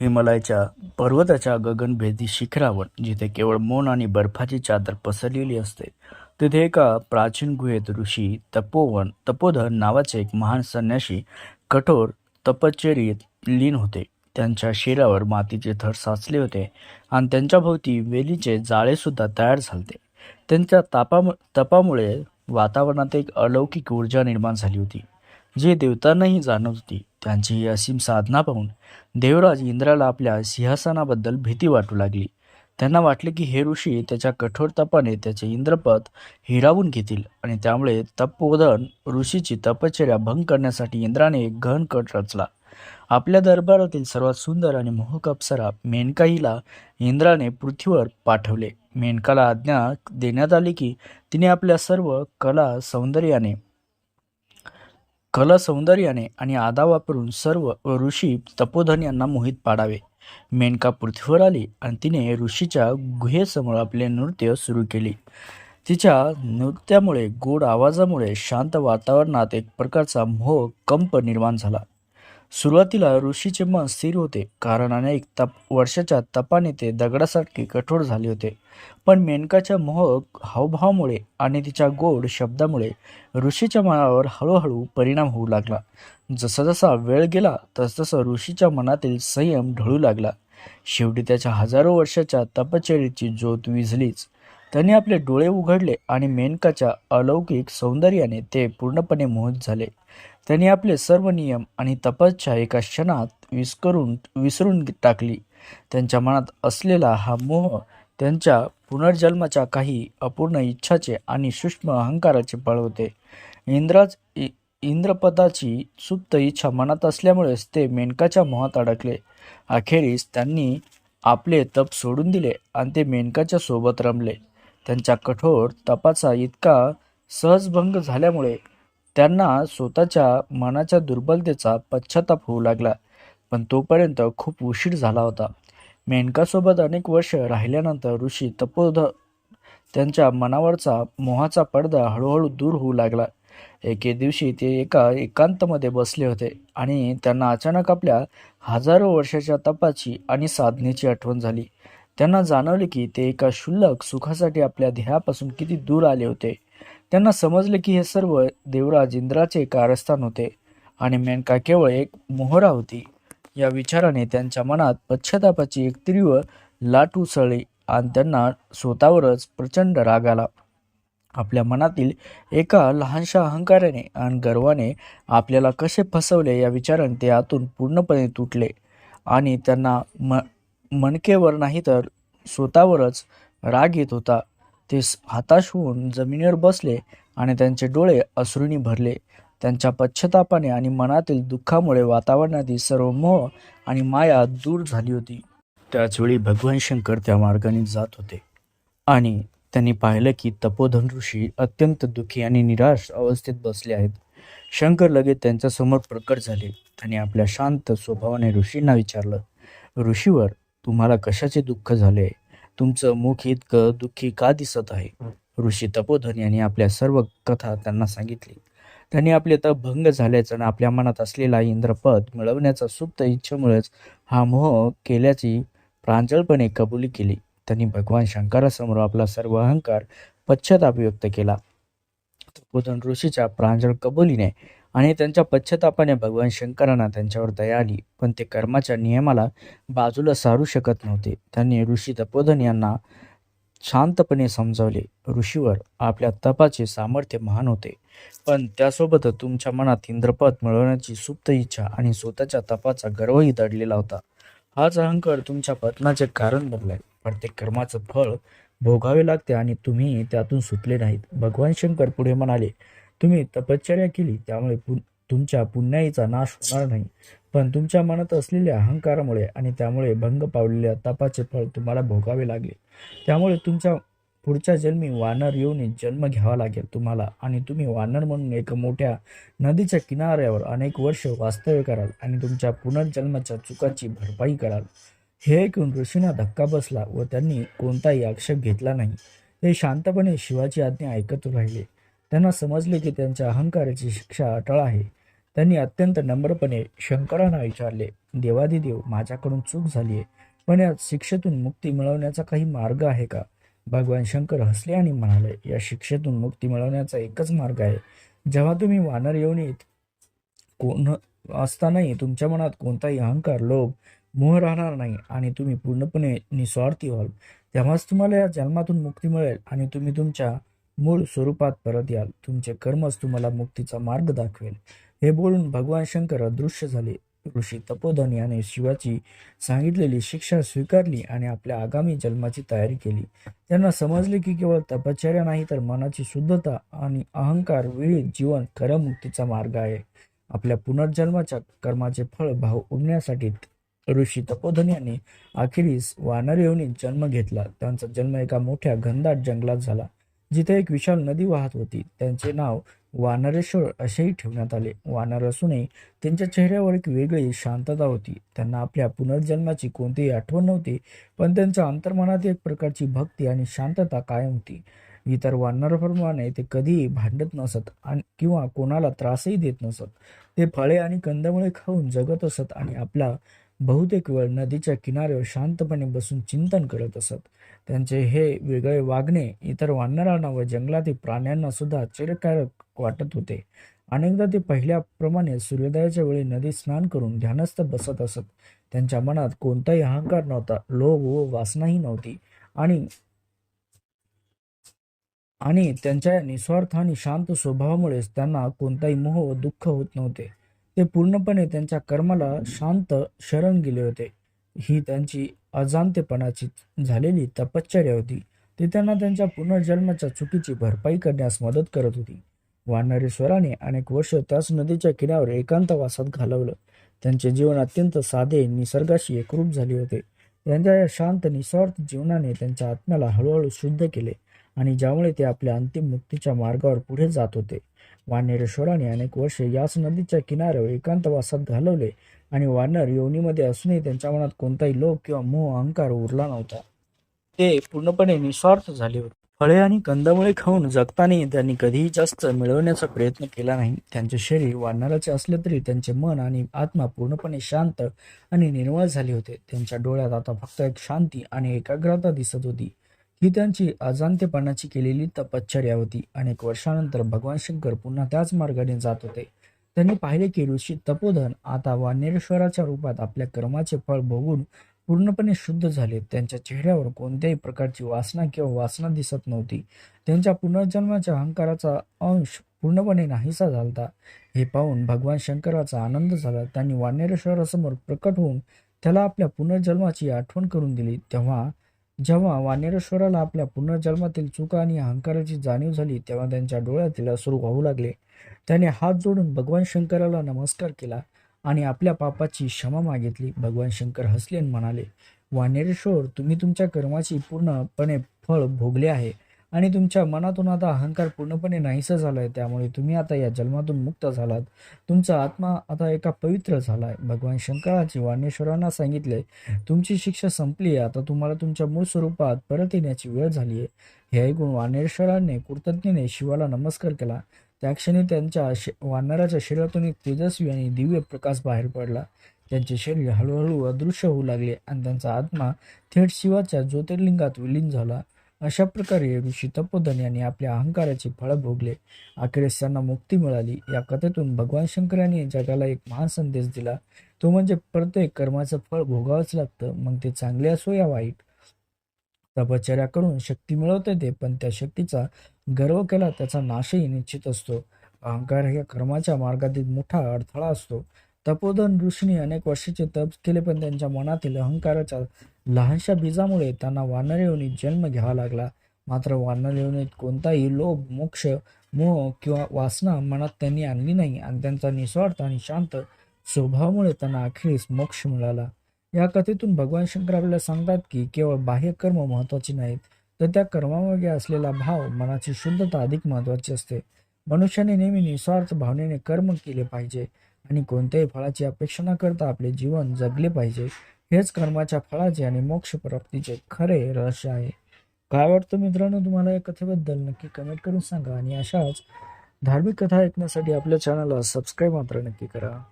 हिमालयाच्या पर्वताच्या गगनभेदी शिखरावर जिथे केवळ मौन आणि बर्फाची चादर पसरलेली असते तिथे एका प्राचीन गुहेत ऋषी तपोवन तपोधन नावाचे एक महान संन्याशी कठोर तपश्चर्येत लीन होते. त्यांच्या शिरावर मातीचे थर साचले होते आणि त्यांच्या भोवती वेलीचे जाळे सुद्धा तयार झाले त्यांच्या तापामु तपामुळे वातावरणात एक अलौकिक ऊर्जा निर्माण झाली होती. जी देवतांनाही जाणवत होती त्यांची ही असीम साधना पाहून देवराज इंद्राला आपल्या सिंहासनाबद्दल भीती वाटू लागली. त्यांना वाटले की हे ऋषी त्याच्या कठोर तपाने त्याचे इंद्रपद हिरावून घेतील आणि त्यामुळे तपोधन ऋषीची तपश्चर्या भंग करण्यासाठी इंद्राने एक गहन कट रचला. आपल्या दरबारातील सर्वात सुंदर आणि मोहक अप्सरा मेनका हिला इंद्राने पृथ्वीवर पाठवले. मेनकाला आज्ञा देण्यात आली की तिने आपल्या सर्व कला सौंदर्याने कला सौंदर्याने आणि आदा वापरून सर्व ऋषी तपोधन यांना मोहित पाडावे. मेनका पृथ्वीवर आली आणि तिने ऋषीच्या गुहेसमोर आपले नृत्य सुरू केली. तिच्या नृत्यामुळे गोड आवाजामुळे शांत वातावरणात एक प्रकारचा मोह कंप निर्माण झाला. सुरुवातीला ऋषीचे मन स्थिर होते. कारण अनेक तप वर्षाच्या तपाने ते दगडासारखे कठोर झाले होते. पण मेनकाच्या मोहक हावभावामुळे आणि तिच्या गोड शब्दामुळे ऋषीच्या मनावर हळूहळू परिणाम होऊ लागला. जसजसा वेळ गेला तसतसं ऋषीच्या मनातील संयम ढळू लागला. शेवटी त्याच्या हजारो वर्षाच्या तपश्चर्येची ज्योत विझलीच. त्याने आपले डोळे उघडले आणि मेनकाच्या अलौकिक सौंदर्याने ते पूर्णपणे मोहित झाले. त्यांनी आपले सर्व नियम आणि तपस्या एका क्षणात विस्करून विसरून टाकली. त्यांच्या मनात असलेला हा मोह त्यांच्या पुनर्जन्माच्या काही अपूर्ण इच्छाचे आणि सूक्ष्म अहंकाराचे बळ होते. इंद्राज इ- इंद्रपदाची सुप्त इच्छा मनात असल्यामुळेच ते मेनकाच्या मोहात अडकले. अखेरीस त्यांनी आपले तप सोडून दिले आणि ते मेनकाच्या सोबत रमले. त्यांच्या कठोर तपाचा इतका सहजभंग झाल्यामुळे त्यांना स्वतःच्या मनाच्या दुर्बलतेचा पश्चाताप होऊ लागला पण तोपर्यंत खूप उशीर झाला होता. मेनकासोबत अनेक वर्ष राहिल्यानंतर ऋषी तपोध त्यांच्या मनावरचा मोहाचा पडदा हळूहळू दूर होऊ लागला. एके दिवशी ते एका एकांतमध्ये बसले होते आणि त्यांना अचानक आपल्या हजारो वर्षाच्या तपाची आणि साधनेची आठवण झाली. त्यांना जाणवले की ते एका क्षुल्लक सुखासाठी आपल्या ध्येयापासून किती दूर आले होते. त्यांना समजले की हे सर्व देवराज इंद्राचे कारस्थान होते आणि मेनका केवळ एक मोहरा होती. या विचाराने त्यांच्या मनात पश्चातापाची एक तीव्र लाट उसळली आणि त्यांना स्वतःवरच प्रचंड राग आला. आपल्या मनातील एका लहानशा अहंकाराने आणि गर्वाने आपल्याला कसे फसवले या विचाराने ते आतून पूर्णपणे तुटले आणि त्यांना म मणकेवर नाही तर स्वतःवरच राग येत होता. ते हताश होऊन जमिनीवर बसले आणि त्यांचे डोळे अश्रूंनी भरले. त्यांच्या पश्चतापाने आणि मनातील दुःखामुळे वातावरणातील सर्व मोह आणि माया दूर झाली होती. त्याचवेळी भगवान शंकर त्या मार्गाने जात होते. आणि त्यांनी पाहिलं की तपोधन ऋषी अत्यंत दुःखी आणि निराश अवस्थेत बसले आहेत. शंकर लगेच त्यांच्यासमोर प्रकट झाले. त्यांनी आपल्या शांत स्वभावाने ऋषींना विचारलं ऋषीवर तुम्हाला कशाचे दुःख झाले? तुमचं मुख इतकं दुःखी का दिसत आहे? ऋषी तपोधन यांनी आपल्या सर्व कथा त्यांना सांगितली. त्यांनी आपले तप भंग झाल्याचं आणि आपल्या मनात असलेला इंद्रपद मिळवण्याचा सुप्त इच्छेमुळेच हा मोह केल्याची प्रांजळपणे कबुली केली. त्यांनी भगवान शंकरासमोर आपला सर्व अहंकार पश्चाताप व्यक्त केला. तपोधन ऋषीच्या प्रांजळ कबुलीने आणि त्यांच्या पश्चातापाने भगवान शंकरांना त्यांच्यावर दया आली. पण ते कर्माच्या नियमाला बाजूला सारू शकत नव्हते. त्यांनी ऋषी तपोधन यांना शांतपणे समजावले. ऋषीवर आपल्या तपाचे सामर्थ्य महान होते. पण त्यासोबत तुमच्या मनात इंद्रपद मिळवण्याची सुप्त इच्छा आणि स्वतःच्या तपाचा गर्वही दडलेला होता. हाच अहंकार तुमच्या पतनाचे कारण बनलाय. प्रत्येक कर्माचं फळ भोगावे लागते आणि तुम्ही त्यातून सुटले नाहीत. भगवान शंकर पुढे म्हणाले तुम्ही तपश्चर्या केली त्यामुळे पु तुमच्या पुण्याईचा नाश होणार नाही. पण तुमच्या मनात असलेल्या अहंकारामुळे आणि त्यामुळे भंग पावलेल्या तपाचे फळ तुम्हाला भोगावे लागले. त्यामुळे तुमच्या पुढच्या जन्मी वानर येऊन जन्म घ्यावा लागेल तुम्हाला आणि तुम्ही वानर म्हणून एका मोठ्या नदीच्या किनाऱ्यावर अनेक वर्ष वास्तव्य कराल आणि तुमच्या पुनर्जन्माच्या चुकाची भरपाई कराल. हे ऐकून ऋषींना धक्का बसला व त्यांनी कोणताही आक्षेप घेतला नाही. ते शांतपणे शिवाची आज्ञा ऐकत राहिले. त्यांना समजले की त्यांच्या अहंकाराची शिक्षा अटळ आहे. त्यांनी अत्यंत नम्रपणे शंकरांना विचारले देवादिदेव माझ्याकडून चूक झाली आहे पण या शिक्षेतून मुक्ती मिळवण्याचा काही मार्ग आहे का? भगवान शंकर हसले आणि म्हणाले या शिक्षेतून मुक्ती मिळवण्याचा एकच मार्ग आहे. जेव्हा तुम्ही वानर येऊनीत कोण असतानाही तुमच्या मनात कोणताही अहंकार लोभ मोह राहणार नाही आणि तुम्ही पूर्णपणे निस्वार्थी व्हाल. तेव्हाच तुम्हाला या जन्मातून मुक्ती मिळेल आणि तुम्ही तुमच्या मूळ स्वरूपात परत याल. तुमचे कर्मच तुम्हाला मुक्तीचा मार्ग दाखवेल. हे बोलून भगवान शंकर अदृश्य झाले. ऋषी तपोधन याने शिवाची सांगितलेली शिक्षा स्वीकारली आणि आपल्या आगामी जन्माची तयारी केली. त्यांना समजले की केवळ तपश्चर्या नाही तर मनाची शुद्धता आणि अहंकार विळीत जीवन खरं मुक्तीचा मार्ग आहे. आपल्या पुनर्जन्माच्या कर्माचे फळ भाव उमण्यासाठी ऋषी तपोधन यांनी अखेरीस वानर येऊनी जन्म घेतला. त्यांचा जन्म एका मोठ्या घनदाट जंगलात झाला. जिथे एक विशाल नदी वाहत होती त्यांचे नाव वानरेश्वर असेही ठेवण्यात आले. वानर असूनही त्यांच्या चेहऱ्यावर एक वेगळी शांतता होती. त्यांना आपल्या पुनर्जन्माची कोणतीही आठवण नव्हती पण त्यांच्या अंतर्मनात एक प्रकारची भक्ती आणि शांतता कायम होती. इतर वानराप्रमाणे ते कधीही भांडत नसत आणि किंवा कोणाला त्रासही देत नसत. ते फळे आणि कंदमुळे खाऊन जगत असत आणि आपला बहुतेक वेळ नदीच्या किनाऱ्यावर शांतपणे बसून चिंतन करत असत. त्यांचे हे वेगळे वागणे इतर वानरांना व जंगलातील प्राण्यांना सुद्धा आश्चर्यकारक वाटत होते. अनेकदा ते पहिल्याप्रमाणे सूर्योदयाच्या वेळी नदीत स्नान करून ध्यानस्थ बसत असत. त्यांच्या मनात कोणताही अहंकार नव्हता लोभ व वासनाही नव्हती. आणि आणि त्यांच्या निस्वार्थ आणि शांत स्वभावामुळेच त्यांना कोणताही मोह व दुःख होत नव्हते. ते पूर्णपणे त्यांच्या कर्माला शांत शरण गेले होते. ही त्यांची अजाणतेपणाची झालेली तपश्चर्या होती. ते त्यांना त्यांच्या पुनर्जन्माच्या चुकीची भरपाई करण्यास मदत करत होती. वानरेश्वराने अनेक वर्ष त्याच नदीच्या किनाऱ्यावर एकांतवासात घालवलं. त्यांचे जीवन अत्यंत साधे निसर्गाशी एकरूप झाले होते. त्यांच्या या शांत निस्वार्थ जीवनाने त्यांच्या आत्म्याला हळूहळू शुद्ध केले आणि ज्यामुळे ते आपल्या अंतिम मुक्तीच्या मार्गावर पुढे जात होते. वानेरेश्वराने अनेक वर्षे याच नदीच्या किनाऱ्यावर एकांतवासात घालवले आणि वानर योनीमध्ये असूनही त्यांच्या मनात कोणताही लोभ किंवा मोह अहंकार उरला नव्हता. ते पूर्णपणे निस्वार्थ झाले होते. फळे आणि कंदमुळे खाऊन जगताना त्यांनी कधीही जास्त मिळवण्याचा प्रयत्न केला नाही. त्यांचे शरीर वानराचे असले तरी त्यांचे मन आणि आत्मा पूर्णपणे शांत आणि निर्मळ झाले होते. त्यांच्या डोळ्यात आता फक्त एक शांती आणि एकाग्रता दिसत होती. ही त्यांची अजाणतेपणाची केलेली तपश्चर्या होती. अनेक वर्षानंतर भगवान शंकर पुन्हा त्याच मार्गाने जात होते. त्यांनी पाहिले की ऋषी तपोधन आता वानेश्वराच्या रूपात आपल्या कर्माचे फळ भोगून पूर्णपणे शुद्ध झाले. त्यांच्या चेहऱ्यावर कोणत्याही प्रकारची वासना किंवा वासना दिसत नव्हती. त्यांच्या पुनर्जन्माच्या अहंकाराचा अंश पूर्णपणे नाहीसा झाला हे पाहून भगवान शंकराचा आनंद झाला. त्यांनी वानेश्वरासमोर प्रकट होऊन त्याला आपल्या पुनर्जन्माची आठवण करून दिली. तेव्हा जेव्हा वानेश्वराला आपल्या पुनर्जन्मातील चुका आणि अहंकाराची जाणीव झाली तेव्हा त्यांच्या डोळ्यातील अश्रू वाहू लागले. त्याने हात जोडून भगवान शंकराला नमस्कार केला आणि आपल्या पापाची क्षमा मागितली. भगवान शंकर हसले आणि म्हणाले वानेश्वर तुम्ही तुमच्या कर्माची पूर्णपणे फळ भोगले आहे. आणि तुमच्या मनातून आता अहंकार पूर्णपणे नाहीसा आहे त्यामुळे तुम्ही आता या जन्मातून मुक्त झालात. तुमचा आत्मा आता एका पवित्र झाला आहे भगवान शंकराची वाणेश्वरांना सांगितले तुमची शिक्षा संपली आहे. आता तुम्हाला तुमच्या मूळ स्वरूपात परत येण्याची वेळ झाली आहे हे ऐकून वाणेश्वरांनी कृतज्ञतेने शिवाला नमस्कार केला. त्या क्षणी त्यांच्या वानराच्या शरीरातून एक तेजस्वी आणि दिव्य प्रकाश बाहेर पडला. त्यांचे शरीर हळूहळू अदृश्य होऊ लागले आणि त्यांचा आत्मा थेट शिवाच्या ज्योतिर्लिंगात विलीन झाला. अशा प्रकारे ऋषी तपोधन यांनी आपल्या अहंकाराची फळं भोगले. अखेरीस त्यांना मुक्ती मिळाली. या कथेतून भगवान शंकर यांनी जगाला एक महान संदेश दिला. तो म्हणजे प्रत्येक कर्माचं फळ भोगावंच लागतं. मग ते चांगले असो या वाईट. तपश्चर्या करून शक्ती मिळवता येते पण त्या शक्तीचा गर्व केला त्याचा नाशही निश्चित असतो. अहंकार ह्या कर्माच्या मार्गातील मोठा अडथळा असतो. तपोधन ऋषीने अनेक वर्षाचे तप केले पण त्यांच्या मनातील अहंकाराच्या लहानशा बीजामुळे त्यांना वानर योनीत जन्म घ्यावा लागला. मात्र वानर योनीत कोणताही लोभ मोक्ष मोह किंवा वासना मनात त्यांनी आणली नाही आणि त्यांचा निस्वार्थ आणि शांत स्वभावामुळे त्यांना अखेरीस मोक्ष मिळाला. या कथेतून भगवान शंकर आपल्याला सांगतात की केवळ बाह्य कर्म महत्त्वाचे नाहीत तर त्या कर्मामागे असलेला भाव मनाची शुद्धता अधिक महत्वाची असते. मनुष्याने नेहमी निस्वार्थ भावनेने कर्म केले पाहिजे. आणि कोणत्याही फळाची अपेक्षा न करता आपले जीवन जगले पाहिजे. हेच कर्माच्या फळाचे आणि मोक्ष प्राप्तीचे खरे रहस्य आहे. काय वाटतं मित्रांनो तुम्हाला या कथेबद्दल? नक्की कमेंट करून सांगा. आणि अशाच धार्मिक कथा ऐकण्यासाठी आपल्या चॅनलला सबस्क्राईब मात्र नक्की करा.